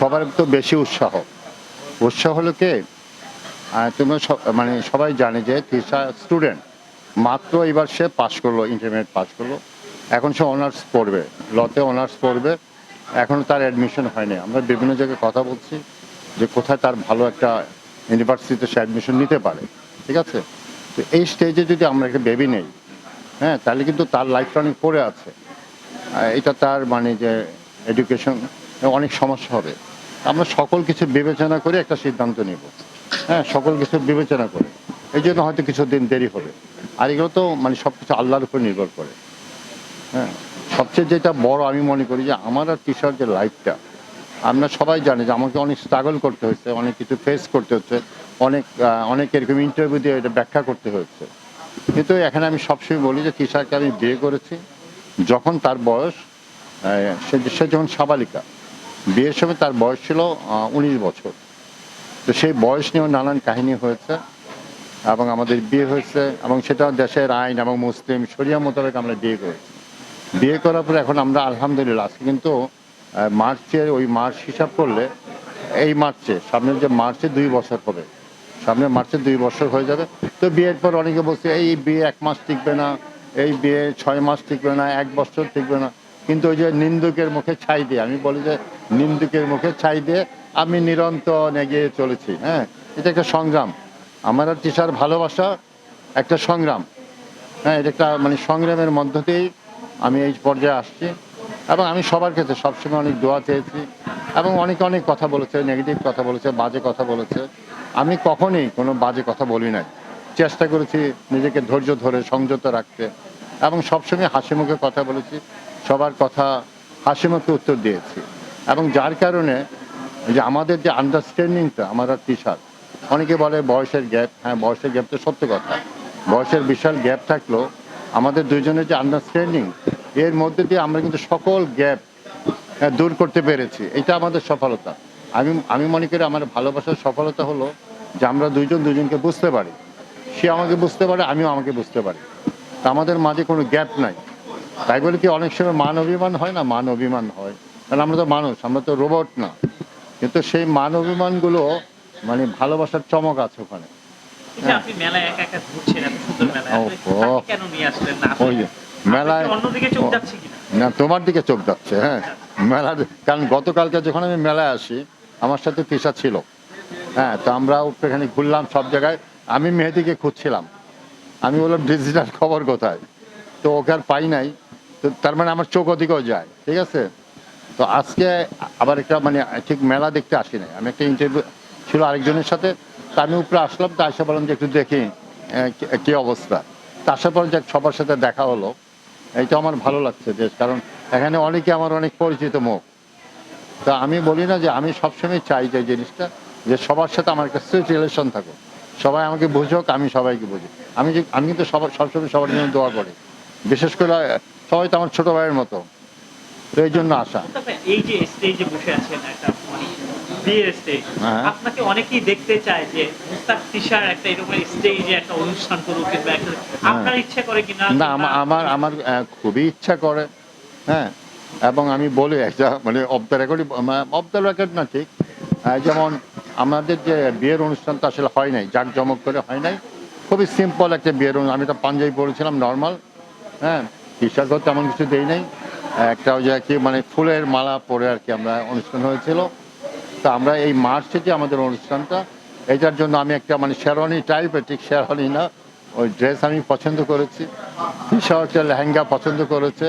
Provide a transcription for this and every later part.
সবার তো বেশি উৎসাহ। উৎসাহ হলো কে? তোমরা মানে সবাই জানে যে তিশা স্টুডেন্ট মাত্র এবার সে পাশ করল ইন্টারমিডিয়েট পাশ করল। এখন সে অনার্স পড়বে লতে অনার্স পড়বে। এখনও তার অ্যাডমিশন হয়নি। আমরা বিভিন্ন জায়গায় কথা বলছি যে কোথায় তার ভালো একটা ইউনিভার্সিটিতে সে অ্যাডমিশন নিতে পারে, ঠিক আছে? তো এই স্টেজে যদি আমরা একটা বেবি নেই হ্যাঁ তাহলে কিন্তু তার লাইফটা অনেক পড়ে আছে। এটা তার মানে যে এডুকেশন অনেক সমস্যা হবে। আমরা সকল কিছু বিবেচনা করে একটা সিদ্ধান্ত নেব। হ্যাঁ সকল কিছু বিবেচনা করে। এই জন্য হয়তো কিছুদিন দেরি হবে। আর এগুলো তো মানে সব কিছু আল্লাহর উপর নির্ভর করে। হ্যাঁ সবচেয়ে যেটা বড় আমি মনে করি যে আমার আর টিচার যে লাইফটা আমরা সবাই জানি যে আমাকে অনেক স্ট্রাগল করতে হচ্ছে, অনেক কিছু ফেস করতে হচ্ছে, অনেক অনেক এরকম ইন্টারভিউ দিয়ে এটা ব্যাখ্যা করতে হচ্ছে। কিন্তু এখানে আমি সবসময় বলি যে টিচারকে আমি বিয়ে করেছি যখন তার বয়স সে যখন সাবালিকা। বিয়ের সময় তার বয়স ছিল উনিশ বছর। তো সেই বয়স নিয়েও নানান কাহিনী হয়েছে এবং আমাদের বিয়ে হয়েছে এবং সেটা দেশের আইন এবং মুসলিম শরিয়া মোতাবেক আমরা বিয়ে করেছি। বিয়ে করার পরে এখন আমরা আলহামদুলিল্লাহ আজকে কিন্তু মার্চের ওই মার্চ হিসাব করলে এই মার্চে, সামনের যে মার্চে দুই বছর হবে। সামনে মার্চে দুই বছর হয়ে যাবে। তো বিয়ের পর অনেকে বলছে, এই বিয়ে এক মাস টিকবে না, এই বিয়ে ছয় মাস টিকবে না, এক বছর টিকবে না। কিন্তু ওই যে নিন্দুকের মুখে ছাই দিয়ে, আমি বলি যে নিন্দুকের মুখে ছাই দিয়ে আমি নিরন্তর এগিয়ে চলেছি হ্যাঁ? এটা একটা সংগ্রাম। আমার আর টিচার ভালোবাসা একটা সংগ্রাম হ্যাঁ? এটা একটা মানে সংগ্রামের মধ্য দিয়েই আমি এই পর্যায়ে আসছি এবং আমি সবার ক্ষেত্রে সবসময় অনেক দোয়া চেয়েছি এবং অনেকে অনেক কথা বলেছে নেগেটিভ কথা বলেছে, বাজে কথা বলেছে। আমি কখনোই কোনো বাজে কথা বলি নাই। চেষ্টা করেছি নিজেকে ধৈর্য ধরে সংযত রাখতে। এবং সবসময় হাসি মুখে কথা বলেছি, সবার কথা হাসি মুখে উত্তর দিয়েছি। এবং যার কারণে যে আমাদের যে আন্ডারস্ট্যান্ডিংটা আমার আর টিচার অনেকে বলে বয়সের গ্যাপ হ্যাঁ বয়সের গ্যাপ তো সত্য কথা। বয়সের বিশাল গ্যাপ থাকলেও আমাদের দুইজনের যে আন্ডারস্ট্যান্ডিং এর মধ্যে দিয়ে আমরা কিন্তু সকল গ্যাপ দূর করতে পেরেছি। এটা আমাদের সফলতা। আমি আমি মনে করি আমার ভালোবাসার সফলতা হলো যে আমরা দুইজন দুজনকে বুঝতে পারি। সে আমাকে বুঝতে পারে, আমিও আমাকে বুঝতে পারি। তা আমাদের মাঝে কোনো গ্যাপ নাই। তাই বলে কি অনেক সময় মান অভিমান হয় না? মান অভিমান হয়। কারণ আমরা তো মানুষ আমরা তো রোবট না। কিন্তু সেই মান অভিমানগুলো মানে ভালোবাসার চমক আছে ওখানে। মেলায় না? তোমার দিকে চোখ যাচ্ছে হ্যাঁ। মেলার কারণ গতকালকে যখন আমি মেলায় আসি আমার সাথে তিশা ছিল। হ্যাঁ তো আমরা এখানে ঘুরলাম সব জায়গায়। আমি মেহেদিকে খুঁজছিলাম। আমি বললাম ডিজিটাল খবর কোথায়? তো ওকে আর পাই নাই। তো তার মানে আমার চোখ ওদিকেও যায়, ঠিক আছে? তো আজকে আবার একটা মানে ঠিক মেলা দেখতে আসি নাই। আমি একটা ইন্টারভিউ ছিল আরেকজনের সাথে, তা আমি উপরে আসলাম, তা আসে বললাম যে, একটু দেখি কি- অবস্থা? তা আসার পর যে সবার সাথে দেখা হলো, এইটা আমার ভালো লাগছে যে কারণ এখানে অনেকে আমার অনেক পরিচিত মুখ। তা আমি বলি না যে, আমি সবসময় চাই যে জিনিসটা, যে সবার সাথে আমার একটা সুইট রিলেশন থাকুক। সবাই আমাকে বুঝুক আমি সবাইকে বুঝি। আমি যে আমি কিন্তু সবার সবসময় সবার জন্য দোয়া করি। বিশেষ করে সবাই তো আমার ছোট ভাইয়ের মতো। তো এই জন্য আসা এই যে স্টেজে বসে আছেন একটা মানে বিয়ের স্টেজ হ্যাঁ। আপনাকে অনেকেই দেখতে চায় যে মুস্তাক তিশার একটা এরকম স্টেজে একটা অনুষ্ঠান করুক কিংবা একটা আপনার ইচ্ছা করে কিনা? হ্যাঁ। না আমার আমার খুবই ইচ্ছা করে। হ্যাঁ। এবং আমি বলি একটা মানে off the record the record না ঠিক। যেমন আমাদের যে বিয়ের অনুষ্ঠানটা আসলে হয় নাই, জাঁকজমক করে হয় নাই। খুবই সিম্পল একটা বিয়ের অনুষ্ঠান। আমি তো পাঞ্জাবি পরেছিলাম নর্মাল হ্যাঁ টি শার্ট তেমন কিছু দেই নাই। একটা ওই যে কি মানে ফুলের মালা পরে আর কি আমরা অনুষ্ঠান হয়েছিল। তো আমরা এই মার্চে যে আমাদের অনুষ্ঠানটা, এটার জন্য আমি একটা মানে শেরওয়ানি টাইপের ঠিক শেরওয়ানি না, ওই ড্রেস আমি পছন্দ করেছি। টি শার্ট লেহেঙ্গা পছন্দ করেছে।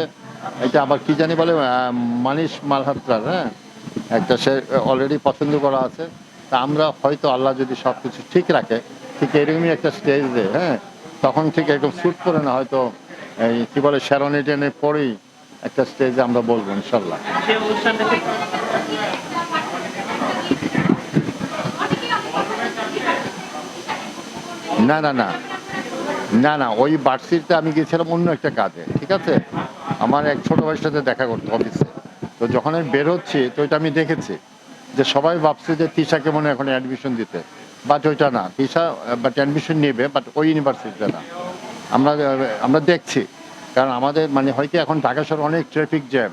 এটা আবার কি জানি বলে মানিশ মালহাত্রার হ্যাঁ। একটা সে অলরেডি পছন্দ করা আছে। তা আমরা হয়তো আল্লাহ যদি সব কিছু ঠিক রাখে ঠিক এরকমই একটা স্টেজ দেয় হ্যাঁ? তখন ঠিক এরকম শ্যুট করে না হয়তো এই কি বলে শ্যারনি টেনে পরেই একটা স্টেজে আমরা বলব ইনশাল্লাহ না না না। না না ওই বার্ষিকটা আমি গিয়েছিলাম অন্য একটা কাজে ঠিক আছে? আমার এক ছোট ভাইয়ের সাথে দেখা করতো অফিসে তো যখন আমি বের হচ্ছি তো ওইটা আমি দেখেছি। যে সবাই ভাবছে যে তিশাকে মনে এখন অ্যাডমিশন দিতে। বাট ওইটা না। তিশা বাট অ্যাডমিশন নেবে বাট ওই ইউনিভার্সিটিতে না। আমরা আমরা দেখছি। কারণ আমাদের মানে হয় কি, এখন ঢাকা শহর অনেক ট্রাফিক জ্যাম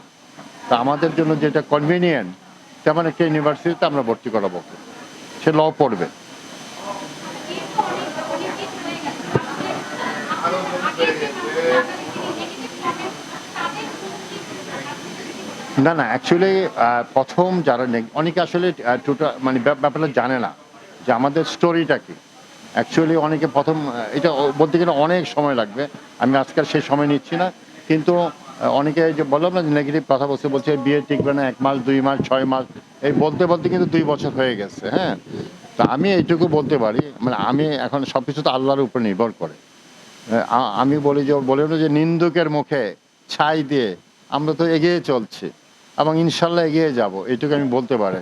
তা আমাদের জন্য যেটা কনভিনিয়েন্ট তেমন একটা ইউনিভার্সিটিতে আমরা ভর্তি করাবো। সে ল পড়বে। না না অ্যাকচুয়ালি প্রথম যারা অনেকে আসলে টোটাল মানে ব্যাপ- ব্যাপারটা জানে না যে আমাদের স্টোরিটা কি। অ্যাকচুয়ালি অনেকে প্রথম এটা বলতে গেলে অনেক সময় লাগবে। আমি আজকাল সেই সময় নিচ্ছি না। কিন্তু অনেকে যে বললাম না নেগেটিভ কথা বলছে বলছে বিয়ে টিকবে না, এক মাস, দুই মাস, ছয় মাস, এই বলতে বলতে কিন্তু দুই বছর হয়ে গেছে হ্যাঁ? তা আমি এইটুকু বলতে পারি মানে আমি এখন সব কিছু তো আল্লাহর উপর নির্ভর করে। আমি বলি যে, বলে যে নিন্দুকের মুখে ছাই দিয়ে আমরা তো এগিয়ে চলছি। এবং ইনশাল্লাহ এগিয়ে যাব। এইটুকু আমি বলতে পারি।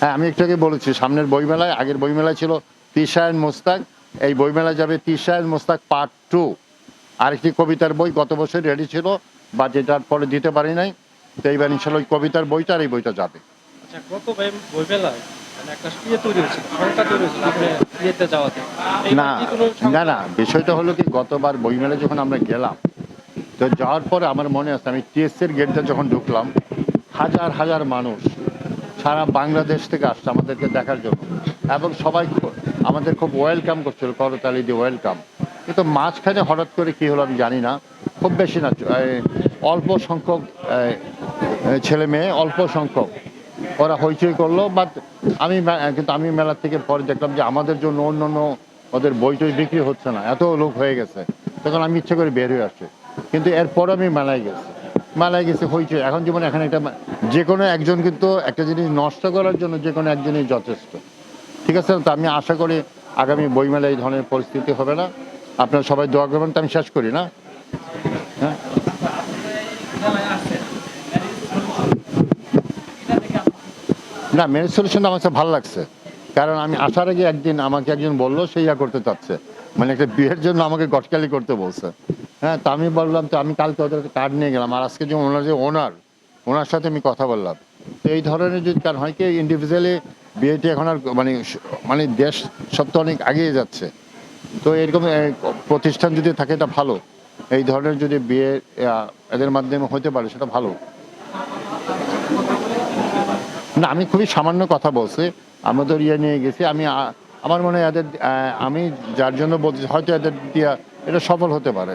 হ্যাঁ আমি একটু আগে বলেছি সামনের বইমেলায় আগের বইমেলায় ছিল তিশায়ন মোস্তাক। এই বইমেলায় যাবে তিশায়ন মোস্তাক পার্ট টু। আরেকটি কবিতার বই গত বছর রেডি ছিল বা যেটার পরে দিতে পারি নাই। তো এইবার ইনশাল্লাহ ওই কবিতার বইটা আর এই বইটা যাবে। আচ্ছা মানে ইয়ে না না না বিষয়টা হলো কি গতবার বইমেলা যখন আমরা গেলাম তো যাওয়ার পরে আমার মনে আছে, আমি টিএসসির গেটটা যখন ঢুকলাম, হাজার হাজার মানুষ সারা বাংলাদেশ থেকে আসছে আমাদেরকে দেখার জন্য। এবং সবাই আমাদের খুব ওয়েলকাম করছিল, করতালি দিয়ে ওয়েলকাম। কিন্তু মাঝখানে হঠাৎ করে কি হলো আমি জানি না, খুব বেশি না অল্প সংখ্যক ছেলে মেয়ে, অল্প সংখ্যক। ওরা হইচই করল বাট আমি কিন্তু আমি মেলার থেকে পরে দেখলাম যে আমাদের জন্য অন্য অন্য ওদের বই বিক্রি হচ্ছে না, এত লোক হয়ে গেছে। তখন আমি ইচ্ছে করে বের হয়ে আসছি। কিন্তু এরপর আমি মেলায় গেছি। মেলায় গেছি, হইচই। এখন যেমন এখানে একটা যে কোনো একজন কিন্তু একটা জিনিস নষ্ট করার জন্য যে কোনো একজনই যথেষ্ট। ঠিক আছে? তো আমি আশা করি আগামী বইমেলায় এই ধরনের পরিস্থিতি হবে না। আপনারা সবাই দোয়া করবেন, তো আমি শেষ করি, না? হ্যাঁ? না মেরিট সলিউশন আমার কাছে ভালো লাগছে। কারণ আমি আসার আগে একদিন আমাকে একজন বলল, সে ইয়া করতে চাচ্ছে। মানে একটা বিয়ের জন্য আমাকে গটকালি করতে বলছে। হ্যাঁ তা আমি বললাম, তো আমি কালকে ওদের কার্ড নিয়ে গেলাম, আর আজকে যে ওনার যে ওনার ওনার সাথে আমি কথা বললাম। তো এই ধরনের যদি কারণ হয় কি ইন্ডিভিজুয়ালি বিয়েটি এখন আর মানে মানে দেশ সব তো অনেক এগিয়ে যাচ্ছে। তো এরকম প্রতিষ্ঠান যদি থাকে এটা ভালো। এই ধরনের যদি বিয়ে এদের মাধ্যমে হতে পারে, সেটা ভালো। না, আমি খুবই সামান্য কথা বলছি আমাদের ইয়ে নিয়ে গেছি, আমি আমার মনে হয় এদের আমি যার জন্য বলছি, হয়তো এদের দিয়া এটা সফল হতে পারে।